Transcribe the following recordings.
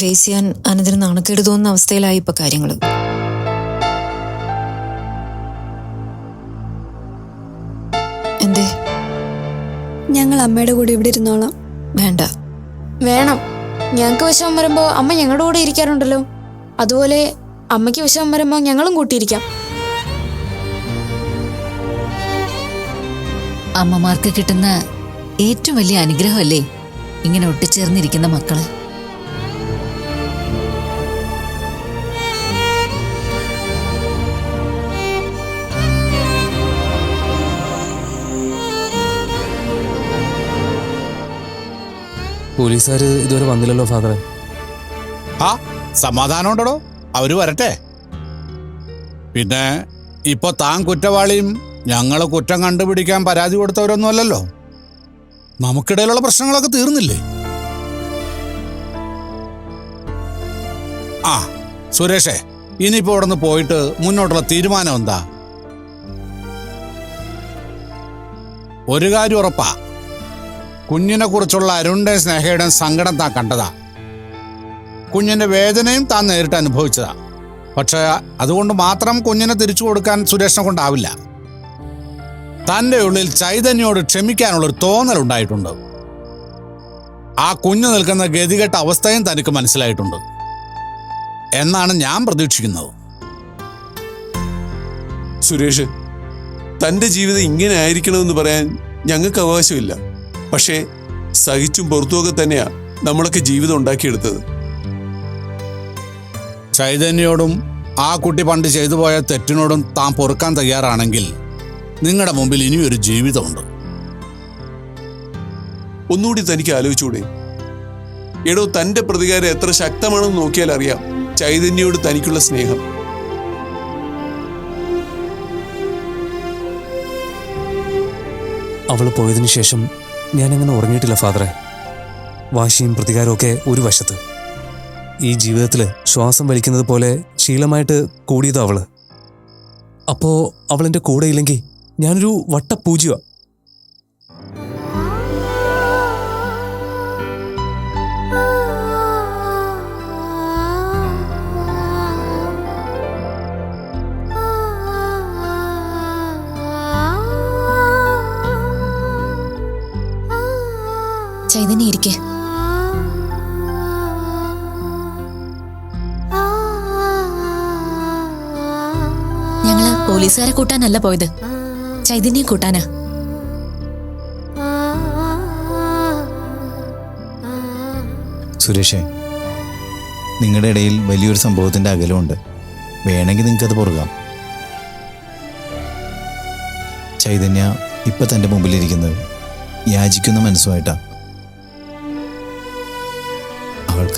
Face ചെയ്യാൻ അനന്തന് നാണക്കേട് തോന്നുന്ന അവസ്ഥയിലായി ഇപ്പൊ കാര്യങ്ങൾ എന്തേ? ഞങ്ങൾ അമ്മയുടെ കൂടെ ഇവിടെ ഇരുന്നോളാം. വേണ്ട. വേണം. ഞങ്ങൾക്ക് വിഷമം വരുമ്പോ അമ്മ ഞങ്ങളുടെ കൂടെ ഇരിക്കാറുണ്ടല്ലോ. അതുപോലെ അമ്മയ്ക്ക് വിഷമം വരുമ്പോ ഞങ്ങളും കൂട്ടിയിരിക്കാം. അമ്മമാർക്ക് കിട്ടുന്ന ഏറ്റവും വലിയ അനുഗ്രഹമല്ലേ ഇങ്ങനെ ഒട്ടിച്ചേർന്നിരിക്കുന്ന മക്കൾ? പോലീസുകാർ ഇതുവരെ വന്നില്ലല്ലോ ഫാദറെ. ആ സമാധാനം ഉണ്ടോ അവർ വരട്ടെ. പിന്നെ ഇപ്പൊ താൻ കുറ്റവാളിയും ഞങ്ങൾ കുറ്റം കണ്ടുപിടിക്കാൻ പരാതി കൊടുത്തവരൊന്നും അല്ലല്ലോ നമുക്കിടയിലുള്ള പ്രശ്നങ്ങളൊക്കെ തീർന്നില്ലേ? ആ സുരേഷേ ഇനിയിപ്പോ ഇവിടെ നിന്ന് പോയിട്ട് മുന്നോട്ടുള്ള തീരുമാനം എന്താ? ഒരു കാര്യം ഉറപ്പാ. കുഞ്ഞിനെ കുറിച്ചുള്ള അരുണിന്റെ സ്നേഹയുടെ സങ്കടം താൻ കണ്ടതാ. കുഞ്ഞിന്റെ വേദനയും താൻ നേരിട്ട് അനുഭവിച്ചതാ. പക്ഷെ അതുകൊണ്ട് മാത്രം കുഞ്ഞിനെ തിരിച്ചു കൊടുക്കാൻ സുരേഷിനെ കൊണ്ടാവില്ല. തന്റെ ഉള്ളിൽ ചൈതന്യോട് ക്ഷമിക്കാനുള്ളൊരു തോന്നൽ ഉണ്ടായിട്ടുണ്ട്. ആ കുഞ്ഞു നിൽക്കുന്ന ഗതികെട്ട അവസ്ഥയും തനിക്ക് മനസ്സിലായിട്ടുണ്ട്. എന്നാണ് ഞാൻ പ്രതീക്ഷിക്കുന്നത്. സുരേഷ് തന്റെ ജീവിതം ഇങ്ങനെ ആയിരിക്കണമെന്ന് പറയാൻ ഞങ്ങൾക്ക് അവകാശമില്ല. പക്ഷേ സഹിച്ചും പുറത്തുമൊക്കെ തന്നെയാ നമ്മളൊക്കെ ജീവിതം ഉണ്ടാക്കിയെടുത്തത്. ചൈതന്യോടും ആ കുട്ടി പണ്ട് ചെയ്തു പോയ തെറ്റിനോടും താൻ പൊറുക്കാൻ തയ്യാറാണെങ്കിൽ നിങ്ങളുടെ മുമ്പിൽ ഇനിയൊരു ജീവിതമുണ്ട്. ഒന്നുകൂടി തനിക്ക് ആലോചിച്ചൂടെ. എടോ തന്റെ പ്രതികാരം എത്ര ശക്തമാണെന്ന് നോക്കിയാൽ അറിയാം ചൈതന്യോട് തനിക്കുള്ള സ്നേഹം. അവൾ പോയതിനു ശേഷം ഞാനങ്ങനെ ഉറങ്ങിയിട്ടില്ല ഫാദറെ. വാശിയും പ്രതികാരമൊക്കെ ഒരു വശത്ത്. ഈ ജീവിതത്തിൽ ശ്വാസം വലിക്കുന്നത് പോലെ ശീലമായിട്ട് കൂടിയതാ അവൾ. അപ്പോ അവളെന്റെ കൂടെ ഇല്ലെങ്കിൽ ഞാനൊരു വട്ടപൂജ്യ ചൈതന്യ ഇരിക്കെ ഞങ്ങൾ പോലീസുകാരെ കൂട്ടാനല്ല പോയത്. ചൈതന്യം കൂട്ടാനാ. സുരേഷേ നിങ്ങളുടെ ഇടയിൽ വലിയൊരു സംഭവത്തിന്റെ അകലമുണ്ട്. വേണമെങ്കിൽ നിങ്ങൾക്കത് പുറകാം ചൈതന്യ ഇപ്പൊ തന്റെ മുമ്പിലിരിക്കുന്നത് യാചിക്കുന്ന മനസ്സുമായിട്ടാ.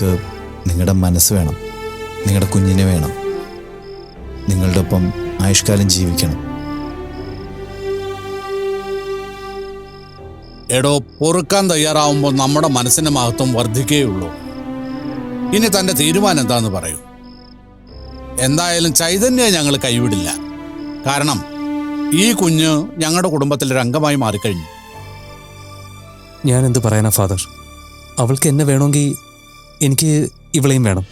അവൾക്ക് നിങ്ങളുടെ മനസ്സ് വേണം നിങ്ങളുടെ കുഞ്ഞിനെ വേണം നിങ്ങളുടെ ഒപ്പം ആയുഷ്കാലം ജീവിക്കണം. എടോ പൊറുക്കാൻ തയ്യാറാവുമ്പോൾ നമ്മുടെ മനസ്സിന്റെ മഹത്വം വർദ്ധിക്കുകയുള്ളൂ ഇനി തന്റെ തീരുമാനം എന്താന്ന് പറയൂ. എന്തായാലും ചൈതന്യം ഞങ്ങൾ കൈവിടില്ല. കാരണം ഈ കുഞ്ഞ് ഞങ്ങളുടെ കുടുംബത്തിൽ ഒരു അംഗമായി മാറിക്കഴിഞ്ഞു. ഞാൻ എന്ത് പറയാനാ ഫാദർ? അവൾക്ക് എന്നെ വേണമെങ്കിൽ എനിക്ക് ഇവളെയും വേണം.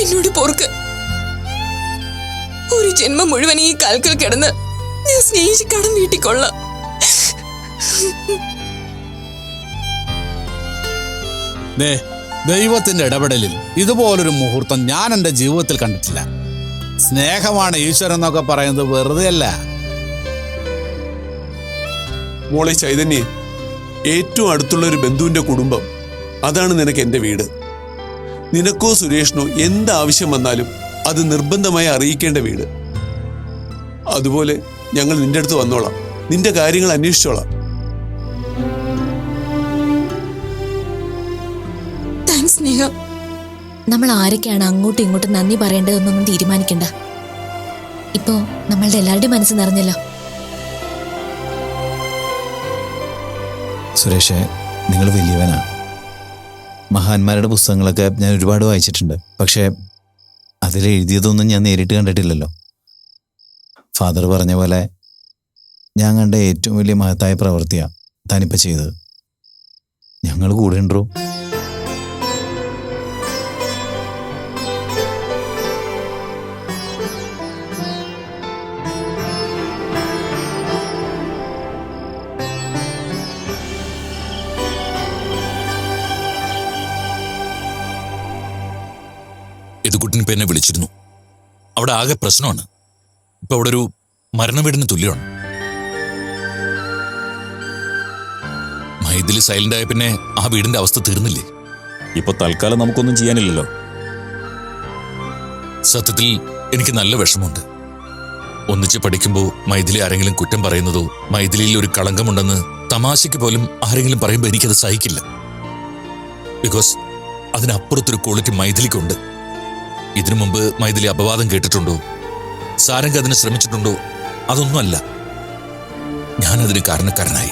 എന്നോട് പൊറുക്ക്. ഒരു ജന്മം മുഴുവൻ ഈ കാൽക്കൽ കിടന്ന് ഞാൻ സ്നേഹിച്ച് കടം വീട്ടിക്കൊള്ള. ദൈവത്തിന്റെ ഇടപെടലിൽ ഇതുപോലൊരു മുഹൂർത്തം ഞാൻ എന്റെ ജീവിതത്തിൽ കണ്ടിട്ടില്ല. സ്നേഹമാണ് ഈശ്വരൻ എന്നൊക്കെ പറയുന്നത് വെറുതെ അല്ല മോളെ ചൈതന്യെ ഏറ്റവും അടുത്തുള്ള ഒരു ബന്ധുവിന്റെ കുടുംബം. അതാണ് നിനക്ക് എന്റെ വീട്. നിനക്കോ സുരേഷിനോ എന്ത് ആവശ്യം വന്നാലും അത് നിർബന്ധമായി അറിയിക്കേണ്ട വീട്. അതുപോലെ ഞങ്ങൾ നിന്റെ അടുത്ത് വന്നോളാം. നിന്റെ കാര്യങ്ങൾ അന്വേഷിച്ചോളാം. താങ്ക്സ് നമ്മൾ ആരൊക്കെയാണ് അങ്ങോട്ടും ഇങ്ങോട്ടും നന്ദി പറയേണ്ടതെന്നൊന്നും തീരുമാനിക്കണ്ട. ഇപ്പോ നമ്മളുടെ എല്ലാവരുടെയും മനസ്സ് നിറഞ്ഞല്ലോ. സുരേഷേ നിങ്ങൾ വലിയവനാണ് മഹാന്മാരുടെ പുസ്തകങ്ങളൊക്കെ ഞാൻ ഒരുപാട് വായിച്ചിട്ടുണ്ട്. പക്ഷേ അതിൽ എഴുതിയതൊന്നും ഞാൻ നേരിട്ട് കണ്ടിട്ടില്ലല്ലോ. ഫാദർ പറഞ്ഞ പോലെ ഞാൻ കണ്ട ഏറ്റവും വലിയ മഹത്തായ പ്രവൃത്തിയാണ് താനിപ്പോൾ ചെയ്തത്. ഞങ്ങൾ കൂടെ ഉണ്ടോ? യദുക്കുട്ടൻ ഇപ്പം എന്നെ വിളിച്ചിരുന്നു. അവിടെ ആകെ പ്രശ്നമാണ്. ഇപ്പൊ അവിടെ ഒരു മരണവീടിന് തുല്യമാണ്. മൈഥിലി സൈലന്റ് ആയ പിന്നെ ആ വീടിന്റെ അവസ്ഥ തീർന്നില്ലേ? ഇപ്പൊ തൽക്കാലം നമുക്കൊന്നും ചെയ്യാനില്ലല്ലോ. സത്യത്തിൽ എനിക്ക് നല്ല വിഷമമുണ്ട്. ഒന്നിച്ച് പഠിക്കുമ്പോൾ മൈഥിലി ആരെങ്കിലും കുറ്റം പറയുന്നതോ മൈഥിലിയിൽ ഒരു കളങ്കമുണ്ടെന്ന് തമാശയ്ക്ക് പോലും ആരെങ്കിലും പറയുമ്പോൾ എനിക്കത് സഹിക്കില്ല. ബിക്കോസ് അതിനപ്പുറത്തൊരു ക്വാളിറ്റി മൈഥിലിക്കുണ്ട്. ഇതിനു മുമ്പ് മൈഥിലി അപവാദം കേട്ടിട്ടുണ്ടോ? സാരംഗ് അതിന് ശ്രമിച്ചിട്ടുണ്ടോ? അതൊന്നുമല്ല. ഞാനതിന് കാരണക്കാരനായി.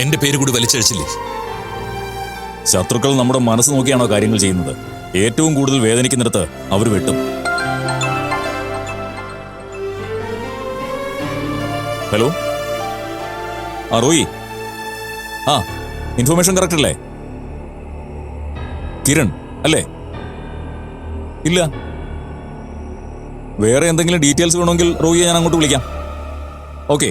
എന്റെ പേര് കൂടി വലിച്ചഴിച്ചില്ലേ? ശത്രുക്കൾ നമ്മുടെ മനസ്സ് നോക്കിയാണോ കാര്യങ്ങൾ ചെയ്യുന്നത്? ഏറ്റവും കൂടുതൽ വേദനിക്കുന്നിടത്ത് അവർ വെട്ടും. ഹലോ? ആ റോയി. ആ ഇൻഫർമേഷൻ കറക്റ്റ് അല്ലേ? കിരൺ അല്ലേ? ഇല്ല. വേറെ എന്തെങ്കിലും ഡീറ്റെയിൽസ് വേണമെങ്കിൽ റോയിയെ ഞാൻ അങ്ങോട്ട് വിളിക്കാം. ഓക്കെ.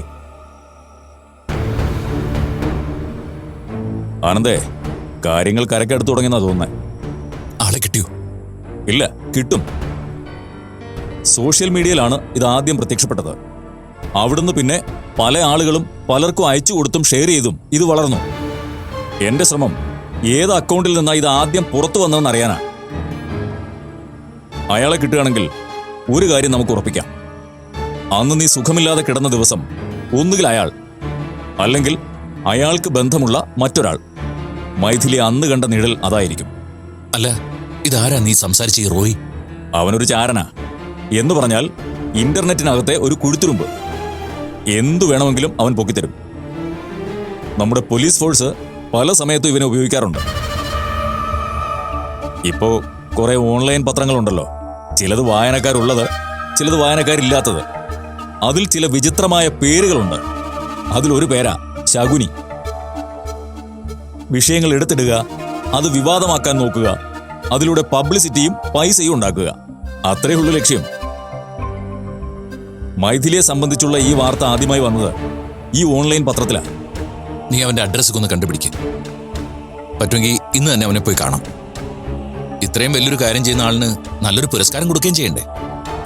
ആനന്ദേ കാര്യങ്ങൾ കരക്കെടുത്തു തുടങ്ങിയെന്നാ തോന്നുന്നത് ആളെ കിട്ടിയോ? ഇല്ല കിട്ടും. സോഷ്യൽ മീഡിയയിലാണ് ഇത് ആദ്യം പ്രത്യക്ഷപ്പെട്ടത്. അവിടുന്ന് പിന്നെ പല ആളുകളും പലർക്കും അയച്ചു കൊടുത്തും ഷെയർ ചെയ്തും ഇത് വളർന്നു. എന്റെ ശ്രമം ഏത് അക്കൗണ്ടിൽ നിന്നാണ് ഇത് ആദ്യം പുറത്തു വന്നതെന്ന് അറിയാനാ? അയാളെ കിട്ടുകയാണെങ്കിൽ ഒരു കാര്യം നമുക്ക് ഉറപ്പിക്കാം. അന്ന് നീ സുഖമില്ലാതെ കിടന്ന ദിവസം ഒന്നുകിൽ അയാൾ അല്ലെങ്കിൽ അയാൾക്ക് ബന്ധമുള്ള മറ്റൊരാൾ. മൈഥിലി അന്ന് കണ്ട നിഴൽ അതായിരിക്കും. അല്ല ഇതാരാ നീ സംസാരിച്ച ഈ റോയ്? അവനൊരു ചാരനാ. എന്ന് പറഞ്ഞാൽ ഇന്റർനെറ്റിനകത്തെ ഒരു കുഴുത്തുരുമ്പ്. എന്തു വേണമെങ്കിലും അവൻ പൊക്കിത്തരും. നമ്മുടെ പോലീസ് ഫോഴ്സ് പല സമയത്തും ഇവനെ ഉപയോഗിക്കാറുണ്ട്. ഇപ്പോ കുറെ ഓൺലൈൻ പത്രങ്ങളുണ്ടല്ലോ. ചിലത് വായനക്കാരുള്ളത് ചിലത് വായനക്കാരില്ലാത്തത്. അതിൽ ചില വിചിത്രമായ പേരുകളുണ്ട്. അതിലൊരു പേരാ ശകുനി. വിഷയങ്ങൾ എടുത്തിടുക അത് വിവാദമാക്കാൻ നോക്കുക അതിലൂടെ പബ്ലിസിറ്റിയും പൈസയും ഉണ്ടാക്കുക. അത്രേ ഉള്ളൂ ലക്ഷ്യം. മൈഥിലിയെ സംബന്ധിച്ചുള്ള ഈ വാർത്ത ആദ്യമായി വന്നത് ഈ ഓൺലൈൻ പത്രത്തിലാണ് നീ അവന്റെ അഡ്രസ്സൊക്കെ ഒന്ന് കണ്ടുപിടിക്കും. പറ്റുമെങ്കിൽ ഇന്ന് തന്നെ അവനെ പോയി കാണാം. ഇത്രയും വലിയൊരു കാര്യം ചെയ്യുന്ന ആളിന് നല്ലൊരു പുരസ്കാരം കൊടുക്കുകയും ചെയ്യണ്ടേ?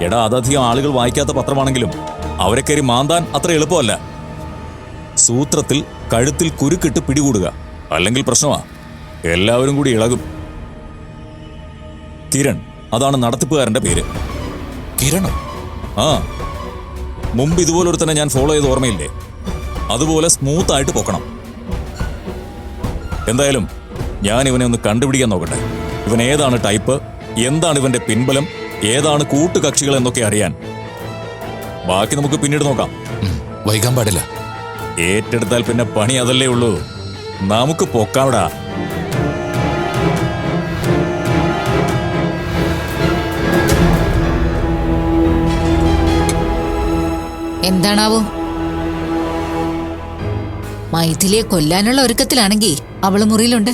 എടാ അതധികം ആളുകൾ വായിക്കാത്ത പത്രമാണെങ്കിലും അവരെ കയറി മാന്താൻ അത്ര എളുപ്പമല്ല. സൂത്രത്തിൽ കഴുത്തിൽ കുരുക്കിട്ട് പിടികൂടുക. അല്ലെങ്കിൽ പ്രശ്നമാ. എല്ലാവരും കൂടി ഇളകും. കിരൺ അതാണ് നടത്തിപ്പുകാരന്റെ പേര്. കിരണോ? ആ. മുമ്പ് ഇതുപോലൊരു തന്നെ ഞാൻ ഫോളോ ചെയ്ത് ഓർമ്മയില്ലേ? അതുപോലെ സ്മൂത്ത് ആയിട്ട് പൊക്കണം. എന്തായാലും ഞാൻ ഇവനെ ഒന്ന് കണ്ടുപിടിക്കാൻ നോക്കട്ടെ. ഇവൻ ഏതാണ് ടൈപ്പ്? എന്താണ് ഇവന്റെ പിൻബലം? ഏതാണ് കൂട്ടുകക്ഷികൾ എന്നൊക്കെ അറിയാൻ. ബാക്കി നമുക്ക് പിന്നീട് നോക്കാം. വൈകാൻ പാടില്ല. ഏറ്റെടുത്താൽ പിന്നെ പണി അതല്ലേ ഉള്ളൂ. നമുക്ക് പൊക്കാവിടാ. എന്താണാവോ? മൈഥിലിയെ കൊല്ലാനുള്ള ഒരുക്കത്തിലാണെങ്കിൽ അവൾ മുറിയിലുണ്ട്.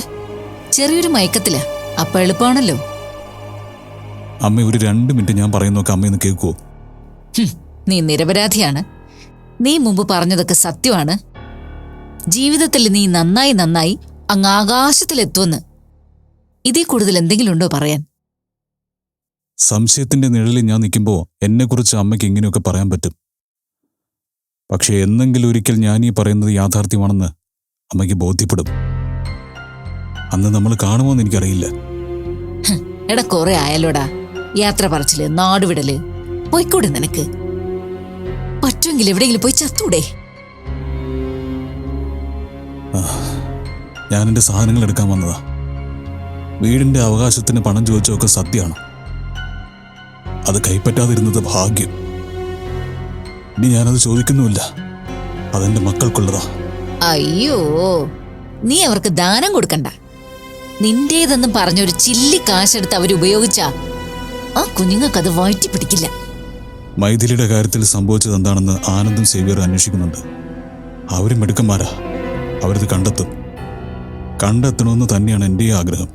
ചെറിയൊരു മയക്കത്തിലാ. അപ്പൊ എളുപ്പമാണല്ലോ അമ്മ ഒരു രണ്ട് മിനിറ്റ് ഞാൻ പറയുന്നൊക്കെ അമ്മയെന്ന് കേൾക്കുവോ? നീ നിരപരാധിയാണ്. നീ മുമ്പ് പറഞ്ഞതൊക്കെ സത്യമാണ്. ജീവിതത്തിൽ നീ നന്നായി നന്നായി അങ്ങ് ആകാശത്തിലെത്തുമെന്ന്. ഇതിൽ കൂടുതൽ എന്തെങ്കിലും ഉണ്ടോ പറയാൻ? സംശയത്തിന്റെ നിഴലിൽ ഞാൻ നിൽക്കുമ്പോൾ എന്നെക്കുറിച്ച് അമ്മയ്ക്ക് ഇങ്ങനെയൊക്കെ പറയാൻ പറ്റും. പക്ഷേ എന്നെങ്കിലും ഒരിക്കൽ ഞാൻ ഈ പറയുന്നത് യാഥാർത്ഥ്യമാണെന്ന് അമ്മയ്ക്ക് ബോധ്യപ്പെടും. അന്ന് നമ്മൾ കാണുമോന്ന് എനിക്കറിയില്ല. എടാ കൊറേ ആയാലോടാ. യാത്ര പറച്ചിൽ നാടുവിടൽ പോയിക്കൂടെ നിനക്ക്? പറ്റുമെങ്കിൽ എവിടെയെങ്കിലും പോയി ചത്തൂടെ? ഞാൻ എന്റെ സാധനങ്ങൾ എടുക്കാൻ വന്നതാ. വീടിന്റെ അവകാശത്തിന് പണം ചോദിച്ചൊക്കെ സത്യമാണ്. അത് കൈപ്പറ്റാതിരുന്നത് ഭാഗ്യം. ഇനി ഞാനത് ചോദിക്കുന്നുമില്ല. അതെന്റെ മക്കൾക്കുള്ളതാ. അയ്യോ നീ അവർക്ക് ദാനം കൊടുക്കണ്ട. നിന്റേതെന്നും പറഞ്ഞൊരു ചില്ലി കാശെടുത്ത് അവരുപയോഗിച്ചാ ആ കുഞ്ഞുങ്ങൾക്കത് വയറ്റി പിടിക്കില്ല. മൈഥിലിയുടെ കാര്യത്തിൽ സംഭവിച്ചത് എന്താണെന്ന് ആനന്ദും സേവ്യർ അന്വേഷിക്കുന്നുണ്ട്. അവരും മിടുക്കന്മാരാ. അവരിത് കണ്ടെത്തും. കണ്ടെത്തണമെന്ന് തന്നെയാണ് എന്റെ ആഗ്രഹം.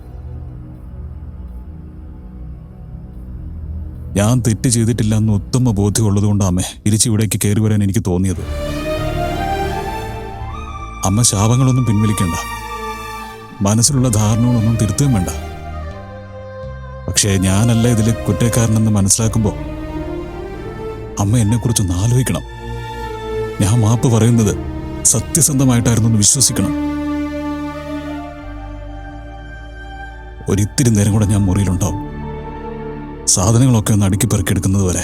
ഞാൻ തെറ്റ് ചെയ്തിട്ടില്ല എന്ന് ഉത്തമ അമ്മ തിരിച്ചിവിടേക്ക് കയറി വരാൻ എനിക്ക് തോന്നിയത്. അമ്മ ശാപങ്ങളൊന്നും പിൻവലിക്കണ്ട. മനസ്സിലുള്ള ധാരണകളൊന്നും തിരുത്തുകയും വേണ്ട. പക്ഷേ ഞാനല്ല ഇതിലെ കുറ്റക്കാരനെന്ന് മനസ്സിലാക്കുമ്പോൾ അമ്മ എന്നെക്കുറിച്ചൊന്ന് ആലോചിക്കണം. ഞാൻ മാപ്പ് പറയുന്നത് സത്യസന്ധമായിട്ടായിരുന്നു എന്ന് വിശ്വസിക്കണം. ഒരിത്തിരി നേരം കൂടെ ഞാൻ മുറിയിലുണ്ടാവും. സാധനങ്ങളൊക്കെ ഒന്ന് അടുക്കി പെറുക്കിയെടുക്കുന്നത് വരെ.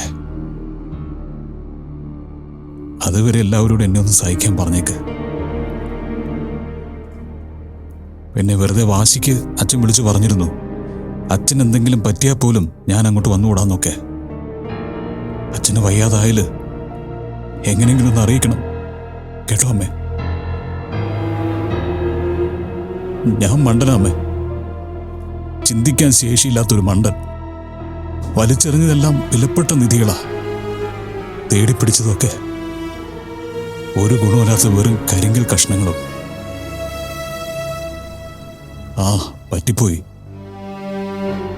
അതുവരെ എല്ലാവരോടും എന്നെ ഒന്ന് സഹിക്കാൻ പറഞ്ഞേക്ക്. പിന്നെ വെറുതെ വാശിക്ക് അച്ഛൻ വിളിച്ചു പറഞ്ഞിരുന്നു. അച്ഛൻ എന്തെങ്കിലും പറ്റിയാൽ പോലും ഞാൻ അങ്ങോട്ട് വന്നുകൂടാന്നൊക്കെ അച്ഛന് വയ്യാതായാൽ എങ്ങനെയെങ്കിലും ഒന്ന് അറിയിക്കണം. കേട്ടോ അമ്മേ. ഞാൻ മണ്ടനാ അമ്മേ. ചിന്തിക്കാൻ ശേഷിയില്ലാത്തൊരു മണ്ടൻ. വലിച്ചെറിഞ്ഞതെല്ലാം വിലപ്പെട്ട നിധികളാ. തേടിപ്പിടിച്ചതൊക്കെ. ഒരു ഗുണമില്ലാത്ത വെറും കരിങ്കൽ കഷ്ണങ്ങളും. ആ പറ്റിപ്പോയി.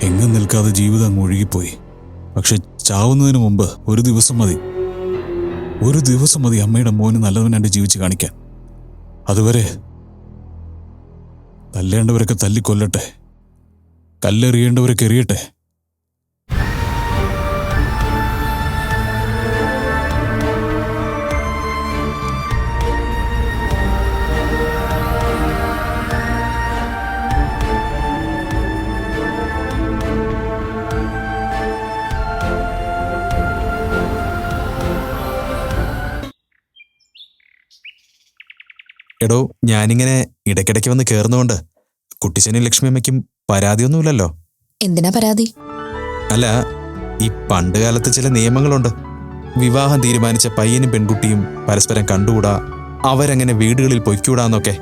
എങ്ങും നിൽക്കാതെ ജീവിതം അങ്ങ് ഒഴുകിപ്പോയി. പക്ഷെ ചാവുന്നതിന് മുമ്പ് ഒരു ദിവസം മതി. ഒരു ദിവസം മതി അമ്മയുടെ മോന് നല്ലവനായിട്ട് ജീവിച്ച് കാണിക്കാൻ. അതുവരെ തല്ലേണ്ടവരൊക്കെ തല്ലിക്കൊല്ലട്ടെ. കല്ലെറിയേണ്ടവരൊക്കെ എറിയട്ടെ. എടോ ഞാനിങ്ങനെ ഇടയ്ക്കിടയ്ക്ക് വന്ന് കയറുന്നതുകൊണ്ട് കുട്ടിച്ചനും ലക്ഷ്മിയമ്മയ്ക്കും പരാതിയൊന്നുമില്ലല്ലോ. എന്തിനാ പരാതി? അല്ല ഈ പണ്ട് കാലത്ത് ചില നിയമങ്ങളുണ്ട്. വിവാഹം തീരുമാനിച്ച പയ്യനും പെൺകുട്ടിയും പരസ്പരം കണ്ടുകൂടാ അവരങ്ങനെ വീടുകളിൽ പൊയ്ക്കൂടാന്നൊക്കെ.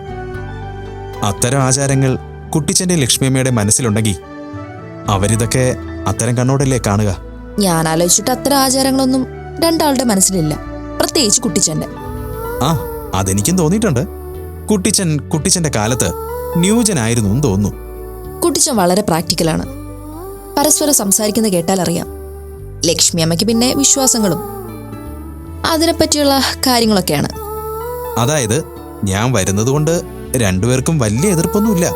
അത്തരം ആചാരങ്ങൾ കുട്ടിച്ചന്റെ ലക്ഷ്മിയമ്മയുടെ മനസ്സിലുണ്ടെങ്കിൽ അവരിതൊക്കെ അത്തരം കണ്ണോടല്ലേ കാണുക. ഞാൻ ആലോചിച്ചിട്ട് അത്തരം ആചാരങ്ങളൊന്നും രണ്ടാളുടെ മനസ്സിലില്ല. പ്രത്യേകിച്ച് കുട്ടിച്ചന്റെ ആ അതെനിക്കും തോന്നിയിട്ടുണ്ട്. കുട്ടിച്ചൻ കുട്ടിച്ചന്റെ കാലത്ത് ന്യൂജനായിരുന്നു എന്ന് തോന്നുന്നു. കുട്ടിച്ചൻ വളരെ പ്രാക്ടിക്കലാണ്. പരസ്പരം സംസാരിക്കുന്ന കേട്ടാൽ അറിയാം. ലക്ഷ്മി അമ്മയ്ക്ക് പിന്നെ വിശ്വാസങ്ങളും അതിനെപ്പറ്റിയുള്ള കാര്യങ്ങളൊക്കെയാണ്. അതായത് ഞാൻ വരുന്നതുകൊണ്ട് രണ്ടുപേർക്കും വലിയ എതിർപ്പൊന്നുമില്ല.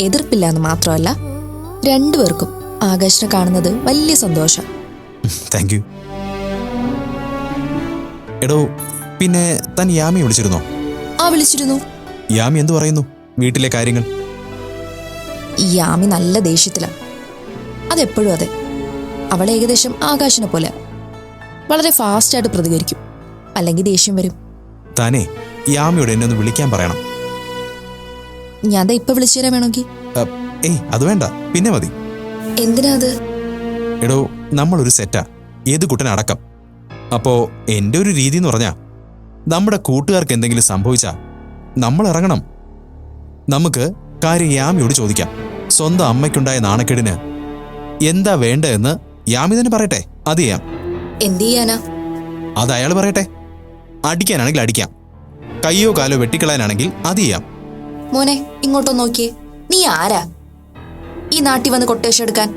എതിർപ്പില്ല എന്ന് മാത്രമല്ല രണ്ടുപേർക്കും ആകാശിനെ കാണുന്നത് വലിയ സന്തോഷം. താങ്ക് യു എടോ പിന്നെ താൻ യാമി വിളിച്ചിരുന്നോ? ആ വിളിച്ചിരുന്നു. യാമി എന്തു പറയുന്നു? വീട്ടിലെ കാര്യങ്ങൾ. യാമി നല്ല ദേഷ്യത്തിലാണ് അതെപ്പോഴും അതെ. അവൾ ഏകദേശം ആകാശനെ പോലെ. വളരെ ഫാസ്റ്റ് ആയിട്ട് പ്രതികരിക്കും. അല്ലെങ്കിൽ ദേഷ്യം വരും. താനേ യാമിയോട് എന്നെ ഒന്ന് വിളിക്കാൻ പറയണം. ഞാൻ ദാ ഇപ്പൊ വിളിച്ചു തരാൻ വേണമെങ്കിൽ. ഏയ് അത് വേണ്ട. പിന്നെ മതി. എന്തിനാ അത്? എടോ നമ്മളൊരു സെറ്റാ. ഏത് കുട്ടനടക്കം. അപ്പോ എന്റെ ഒരു രീതി എന്ന് പറഞ്ഞാ നമ്മുടെ കൂട്ടുകാർക്ക് എന്തെങ്കിലും സംഭവിച്ചാൽ നമ്മൾ ഇറങ്ങണം. നമുക്ക് കാര്യം യാമിയോട് ചോദിക്കാം. സ്വന്തം അമ്മയ്ക്കുണ്ടായ നാണക്കേടിന് എന്താ വേണ്ടതെന്ന് യാമി തന്നെ പറയട്ടെ. അത് ചെയ്യാം. എന്ത് ചെയ്യാനാ? അത് അയാൾ പറയട്ടെ. അടിക്കാനാണെങ്കിൽ അടിക്കാം. കയ്യോ കാലോ വെട്ടിക്കളയാനാണെങ്കിൽ അത് ചെയ്യാം. മോനെ ഇങ്ങോട്ടോ നോക്കിയേ. നീ ആരാ? ഈ നാട്ടിൽ വന്ന് കൊട്ടേഷൻ എടുക്കാൻ.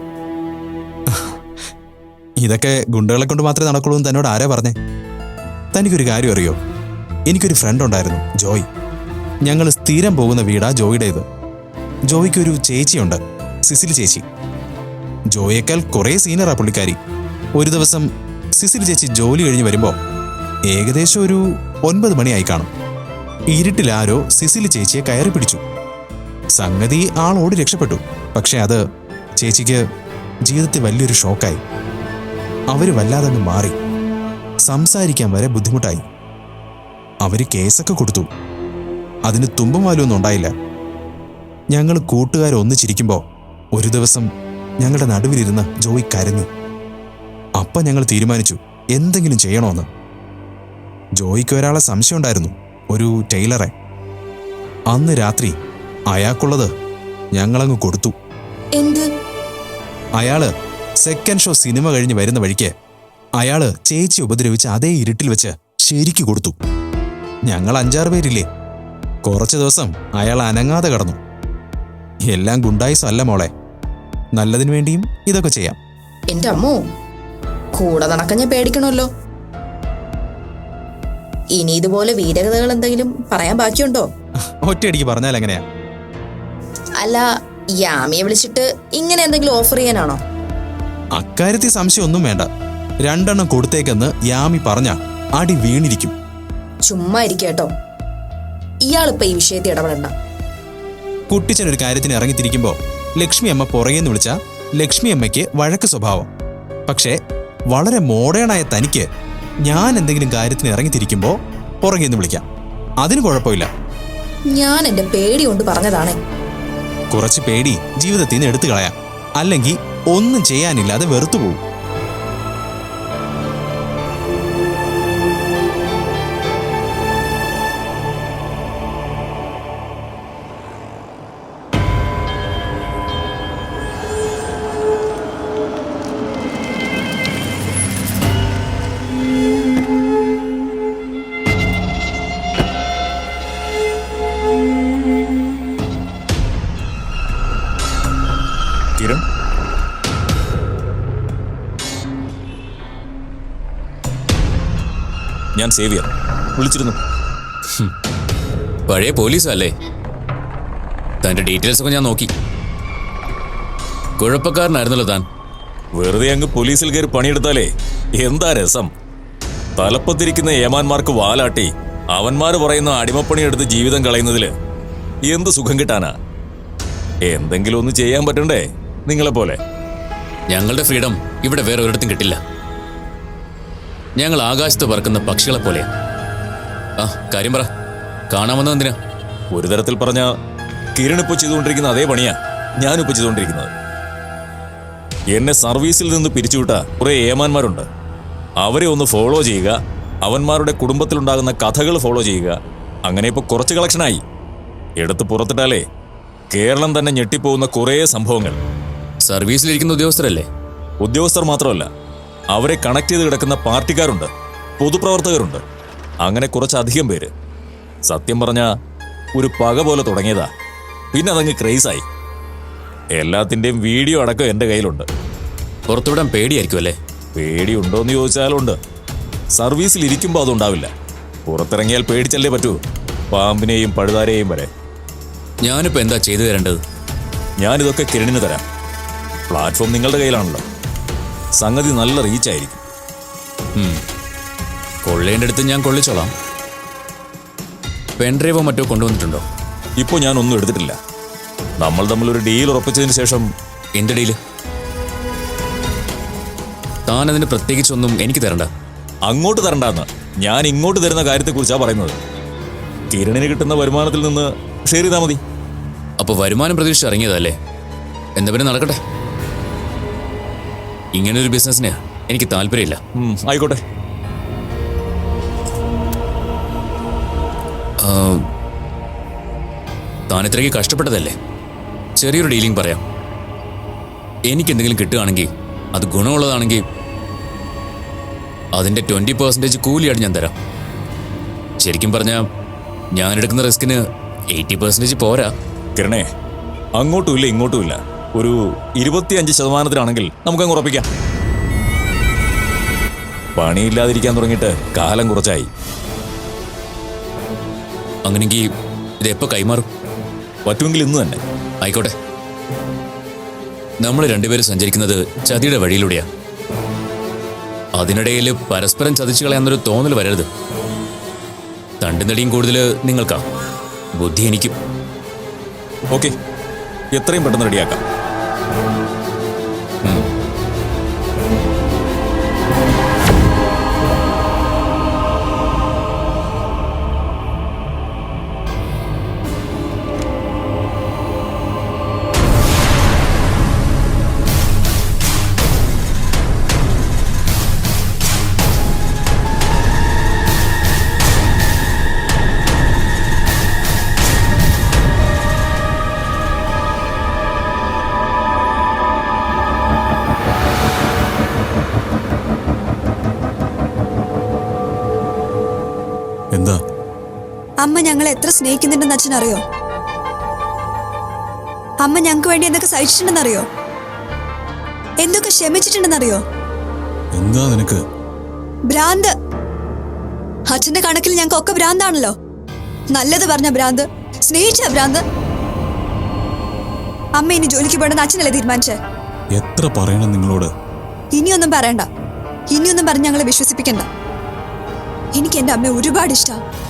ഇതൊക്കെ ഗുണ്ടകളെ കൊണ്ട് മാത്രമേ നടക്കുള്ളൂ എന്ന് തന്നോട് ആരാ പറഞ്ഞേ? തനിക്കൊരു കാര്യം അറിയോ? എനിക്കൊരു ഫ്രണ്ട് ഉണ്ടായിരുന്നു ജോയ്. ഞങ്ങൾ സ്ഥിരം പോകുന്ന വീടാ ജോയിയുടേത് ജോയിക്കൊരു ചേച്ചിയുണ്ട് സിസിൽ ചേച്ചി. ജോയേക്കാൾ കുറേ സീനിയറാ പുള്ളിക്കാരി. ഒരു ദിവസം സിസിൽ ചേച്ചി ജോലി കഴിഞ്ഞ് വരുമ്പോൾ ഏകദേശം ഒരു ഒൻപത് മണിയായി കാണും. ഇരുട്ടിലാരോ സിസിൽ ചേച്ചിയെ കയറി പിടിച്ചു. സംഗതി ആളോട് രക്ഷപ്പെട്ടു പക്ഷെ അത് ചേച്ചിക്ക് ജീവിതത്തിൽ വലിയൊരു ഷോക്കായി അവർ വല്ലാതെ മാറി. സംസാരിക്കാൻ വരെ ബുദ്ധിമുട്ടായി. അവർ കേസൊക്കെ കൊടുത്തു. അതിന് തുമ്പും വാലൊന്നും ഉണ്ടായില്ല. ഞങ്ങൾ കൂട്ടുകാരൊന്നിച്ചിരിക്കുമ്പോൾ ഒരു ദിവസം ഞങ്ങളുടെ നടുവിലിരുന്ന് ജോയി കരഞ്ഞു. അപ്പം ഞങ്ങൾ തീരുമാനിച്ചു എന്തെങ്കിലും ചെയ്യണമെന്ന് ജോയിക്ക് ഒരാളെ സംശയം ഉണ്ടായിരുന്നു ഒരു ടൈലറെ അന്ന് രാത്രി അയാൾക്കുള്ളത് ഞങ്ങളങ്ങ് കൊടുത്തു. എന്ത്? അയാൾ സെക്കൻഡ് ഷോ സിനിമ കഴിഞ്ഞ് വരുന്ന വഴിക്ക് അയാൾ ചേച്ചി ഉപദ്രവിച്ച് അതേ ഇരുട്ടിൽ വെച്ച് ശരിക്കു കൊടുത്തു. ഞങ്ങൾ അഞ്ചാറ് പേരില്ലേ? കുറച്ച് ദിവസം അയാൾ അനങ്ങാതെ കടന്നു. എല്ലാം ഗുണ്ടായിസം അല്ല മോളെ. നല്ലതിനു വേണ്ടിയും ഇതൊക്കെ ചെയ്യാം. എന്റെ അമ്മോ കൂടെ നടക്കഞ്ഞ പേടിക്കണമല്ലോ. ഇനി ഇതുപോലെ വീരകഥകൾ എന്തെങ്കിലും പറയാൻ ബാക്കിയുണ്ടോ? ഒറ്റയടിക്ക് പറഞ്ഞാൽ എങ്ങനെയാ? അല്ല യാമിയെ വിളിച്ചിട്ട് ഇങ്ങനെ എന്തെങ്കിലും ഓഫർ ചെയ്യാനാണോ? അക്കാര്യത്തിൽ സംശയം ഒന്നും വേണ്ട. രണ്ടെണ്ണം കൊടുത്തേക്കെന്ന് യാമി പറഞ്ഞ അടി വീണിരിക്കും. ചുമ്മാ ഇരിക്കട്ടോ ഇയാളിപ്പോ ഈ വിഷയത്തിൽ ഇടപെടണ്ട. കുട്ടിച്ചൻ ഒരു കാര്യത്തിന് ഇറങ്ങിത്തിരിക്കുമ്പോൾ ലക്ഷ്മി അമ്മ പുറകെന്ന് വിളിച്ച ലക്ഷ്മി അമ്മയ്ക്ക് വഴക്ക് സ്വഭാവം. പക്ഷേ വളരെ മോഡേണായ തനിക്ക് ഞാൻ എന്തെങ്കിലും കാര്യത്തിന് ഇറങ്ങിത്തിരിക്കുമ്പോൾ പുറകെന്ന് വിളിക്കാം. അതിന് കുഴപ്പമില്ല. ഞാൻ എന്റെ പേടി കൊണ്ട് പറഞ്ഞതാണേ. കുറച്ച് പേടി ജീവിതത്തിൽ നിന്ന് എടുത്തു കളയാം. അല്ലെങ്കിൽ ഒന്നും ചെയ്യാനില്ലാതെ വെറുത്തു പോകും ഞാൻ സേവിയർ വിളിച്ചിരുന്നു. പഴയ പോലീസല്ലേ? തന്റെ ഡീറ്റെയിൽസ് ഒക്കെ ഞാൻ നോക്കി. കുഴപ്പക്കാരനായിരുന്നല്ലോ താൻ. വെറുതെ അങ്ങ് പോലീസിൽ കയറി പണിയെടുത്താലേ? എന്താ രസം? തലപ്പത്തിരിക്കുന്ന ഏമാന്മാർക്ക് വാലാട്ടി അവന്മാർ പറയുന്ന അടിമപ്പണിയെടുത്ത് ജീവിതം കളയുന്നതിൽ എന്ത് സുഖം കിട്ടാനാ? എന്തെങ്കിലും ഒന്ന് ചെയ്യാൻ പറ്റണ്ടേ നിങ്ങളെ പോലെ? ഞങ്ങളുടെ ഫ്രീഡം ഇവിടെ വേറെ ഒരിടത്തും കിട്ടില്ല. ഞങ്ങൾ ആകാശത്ത് പറക്കുന്ന പക്ഷികളെ പോലെ. ആ കാര്യം പറ. കാണാമെന്ന് എന്തിനാ? ഒരു തരത്തിൽ പറഞ്ഞ കിരൺ ഇപ്പൊ ചെയ്തുകൊണ്ടിരിക്കുന്ന അതേ പണിയാ ഞാനിപ്പോ ചെയ്തുകൊണ്ടിരിക്കുന്നത്. എന്നെ സർവീസിൽ നിന്ന് പിരിച്ചുവിട്ട കുറേ ഏമാന്മാരുണ്ട്. അവരെ ഒന്ന് ഫോളോ ചെയ്യുക അവന്മാരുടെ കുടുംബത്തിലുണ്ടാകുന്ന കഥകൾ ഫോളോ ചെയ്യുക. അങ്ങനെ ഇപ്പൊ കുറച്ച് കളക്ഷനായി എടുത്ത് പുറത്തിട്ടാലേ കേരളം തന്നെ ഞെട്ടിപ്പോകുന്ന കുറേ സംഭവങ്ങൾ. സർവീസിലിരിക്കുന്ന ഉദ്യോഗസ്ഥരല്ലേ? ഉദ്യോഗസ്ഥർ മാത്രമല്ല അവരെ കണക്ട് ചെയ്ത് കിടക്കുന്ന പാർട്ടിക്കാരുണ്ട്. പൊതുപ്രവർത്തകരുണ്ട്. അങ്ങനെ കുറച്ചധികം പേര്. സത്യം പറഞ്ഞ ഒരു പക പോലെ തുടങ്ങിയതാ. പിന്നെ അതങ്ങ് ക്രേസായി എല്ലാത്തിന്റെയും വീഡിയോ അടക്കം എന്റെ കയ്യിലുണ്ട്. പുറത്തുവിടാൻ പേടിയായിരിക്കും അല്ലേ? പേടിയുണ്ടോന്ന് ചോദിച്ചാലുണ്ട് സർവീസിൽ ഇരിക്കുമ്പോൾ അതുണ്ടാവില്ല. പുറത്തിറങ്ങിയാൽ പേടിച്ചല്ലേ പറ്റൂ. പാമ്പിനെയും പഴുതാരെയും വരെ. ഞാനിപ്പോ എന്താ ചെയ്തു തരേണ്ടത്? ഞാനിതൊക്കെ കിരണിന് തരാം. പ്ലാറ്റ്ഫോം നിങ്ങളുടെ കയ്യിലാണല്ലോ. സംഗതി നല്ല റീച്ചായിരിക്കും. കൊള്ളേന്റെ അടുത്ത് ഞാൻ കൊള്ളിച്ചോളാം. പെൻഡ്രൈവോ മറ്റോ കൊണ്ടുവന്നിട്ടുണ്ടോ? ഇപ്പോൾ ഞാൻ ഒന്നും എടുത്തിട്ടില്ല. നമ്മൾ തമ്മിൽ ഒരു ഡീൽ ഉറപ്പിച്ചതിന് ശേഷം എന്റെ ഡീൽ? താനതിന് അതിന് പ്രത്യേകിച്ചൊന്നും എനിക്ക് തരണ്ട. അങ്ങോട്ട് തരണ്ടെന്ന് ഞാൻ ഇങ്ങോട്ട് തരുന്ന കാര്യത്തെക്കുറിച്ചാണ് പറയുന്നത്. കിരണിന് കിട്ടുന്ന വരുമാനത്തിൽ നിന്ന് ഷെയർ ചെയ്താൽ മതി. അപ്പൊ വരുമാനം പ്രതീക്ഷിച്ച് ഇറങ്ങിയതല്ലേ? എന്താ പിന്നെ നടക്കട്ടെ? ഇങ്ങനൊരു ബിസിനസ്സിന് എനിക്ക് താല്പര്യമില്ല. ആയിക്കോട്ടെ. താൻ ഇത്രയ്ക്ക് കഷ്ടപ്പെട്ടതല്ലേ? ചെറിയൊരു ഡീലിംഗ് പറയാം. എനിക്ക് എന്തെങ്കിലും കിട്ടുകയാണെങ്കിൽ അത് ഗുണമുള്ളതാണെങ്കിൽ അതിന്റെ ട്വന്റി പെർസെന്റേജ് കൂലിയായിട്ട് ഞാൻ തരാം. ശരിക്കും പറഞ്ഞാൽ ഞാൻ എടുക്കുന്ന റിസ്കിന് എയ്റ്റി പെർസെന്റേജ് പോരാ. കിരണേ അങ്ങോട്ടുമില്ല ഇങ്ങോട്ടുമില്ല ഇങ്ങോട്ടും ഇല്ല. ഒരു ഇരുപത്തിയഞ്ച് ശതമാനത്തിനാണെങ്കിൽ നമുക്കങ്ങ് ഉറപ്പിക്കാം. പണിയില്ലാതിരിക്കാൻ തുടങ്ങിയിട്ട് കാലം കുറച്ചായി. അങ്ങനെങ്കിൽ ഇത് എപ്പോൾ കൈമാറും? പറ്റുമെങ്കിൽ ഇന്ന് തന്നെ. ആയിക്കോട്ടെ. നമ്മൾ രണ്ടുപേരും സഞ്ചരിക്കുന്നത് ചതിയുടെ വഴിയിലൂടെയാ. അതിനിടയിൽ പരസ്പരം ചതിച്ചു കളയാന്നൊരു തോന്നൽ വരരുത്. തണ്ടിനടിയും കൂടുതൽ നിങ്ങൾക്കാ. ബുദ്ധി എനിക്കും. ഓക്കെ. എത്രയും പെട്ടെന്ന് റെഡിയാക്കാം. എത്ര സ്നേഹിക്കുന്നുണ്ടെന്ന് അച്ഛൻ അറിയോ? അമ്മ ഞങ്ങൾക്ക് വേണ്ടി എന്തൊക്കെ സഹിച്ചിട്ടുണ്ടെന്നറിയോ? എന്തൊക്കെ ക്ഷമിച്ചിട്ടുണ്ടെന്നറിയോ? എന്താ നിനക്ക്? ഭ്രാന്ത്. അച്ഛന്റെ കണക്കിൽ ഞങ്ങൾക്ക് ഒക്കെ ഭ്രാന്താണല്ലോ. നല്ലത് പറഞ്ഞ ഭ്രാന്ത്. സ്നേഹിച്ച ഭ്രാന്ത്. അമ്മ ഇനി ജോലിക്ക് പോകണമെന്ന് അച്ഛനല്ലേ തീരുമാനിച്ചേ? എത്ര പറയണം നിങ്ങളോട്? ഇനിയൊന്നും പറയണ്ട. ഇനിയൊന്നും പറഞ്ഞ് ഞങ്ങളെ വിശ്വസിപ്പിക്കണ്ട. എനിക്ക് എന്റെ അമ്മ ഒരുപാട് ഇഷ്ടമാണ്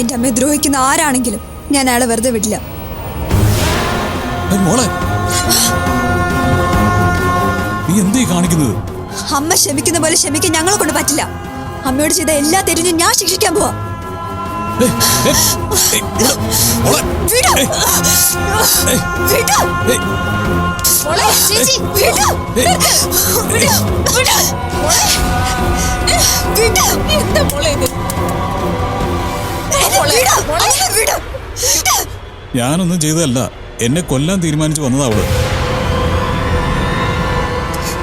എന്റെ അമ്മയെ ദ്രോഹിക്കുന്ന ആരാണെങ്കിലും ഞാൻ അയാളെ വെറുതെ വിടില്ല. ഏയ് മോളെ. നീ എന്തീ കാണിക്കുന്നത്? അമ്മ ക്ഷമിക്കുന്ന പോലെ ക്ഷമിക്കാൻ ഞങ്ങളെ കൊണ്ട് പറ്റില്ല. അമ്മയോട് ചെയ്ത എല്ലാ തെരിഞ്ഞും ഞാൻ ശിക്ഷിക്കാൻ പോവാ. എന്താ മോളെ ഏയ്, ഞാനൊന്നും ചെയ്തതല്ല. എന്നെ കൊല്ലാൻ തീരുമാനിച്ചു വന്നതാ അവൾ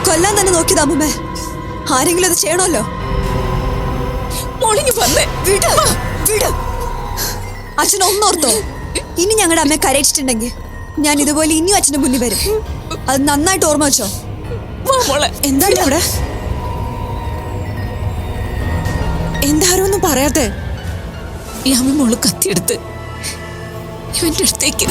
കൊല്ലാൻ തന്നെ നോക്കിയതാ അമ്മമ്മേ. ആരെങ്കിലും അത് ചെയ്യണമല്ലോ? മോളിങ്ങി വന്നേ. വിട്. വിട്. അച്ഛൻ ഒന്നോർത്തോ ഇനി ഞങ്ങളുടെ അമ്മയെ കരയിച്ചിട്ടുണ്ടെങ്കിൽ ഞാൻ ഇതുപോലെ ഇനിയും അച്ഛന്റെ മുന്നിൽ വരും. അത് നന്നായിട്ട് ഓർമ്മ വെച്ചോ. എന്താണ് അവിടെ? എന്താരും ഒന്നും പറയാത്തെ. യാമി മോൾ കത്തിയെടുത്ത് ഇവന്റെ അടുത്തേക്ക്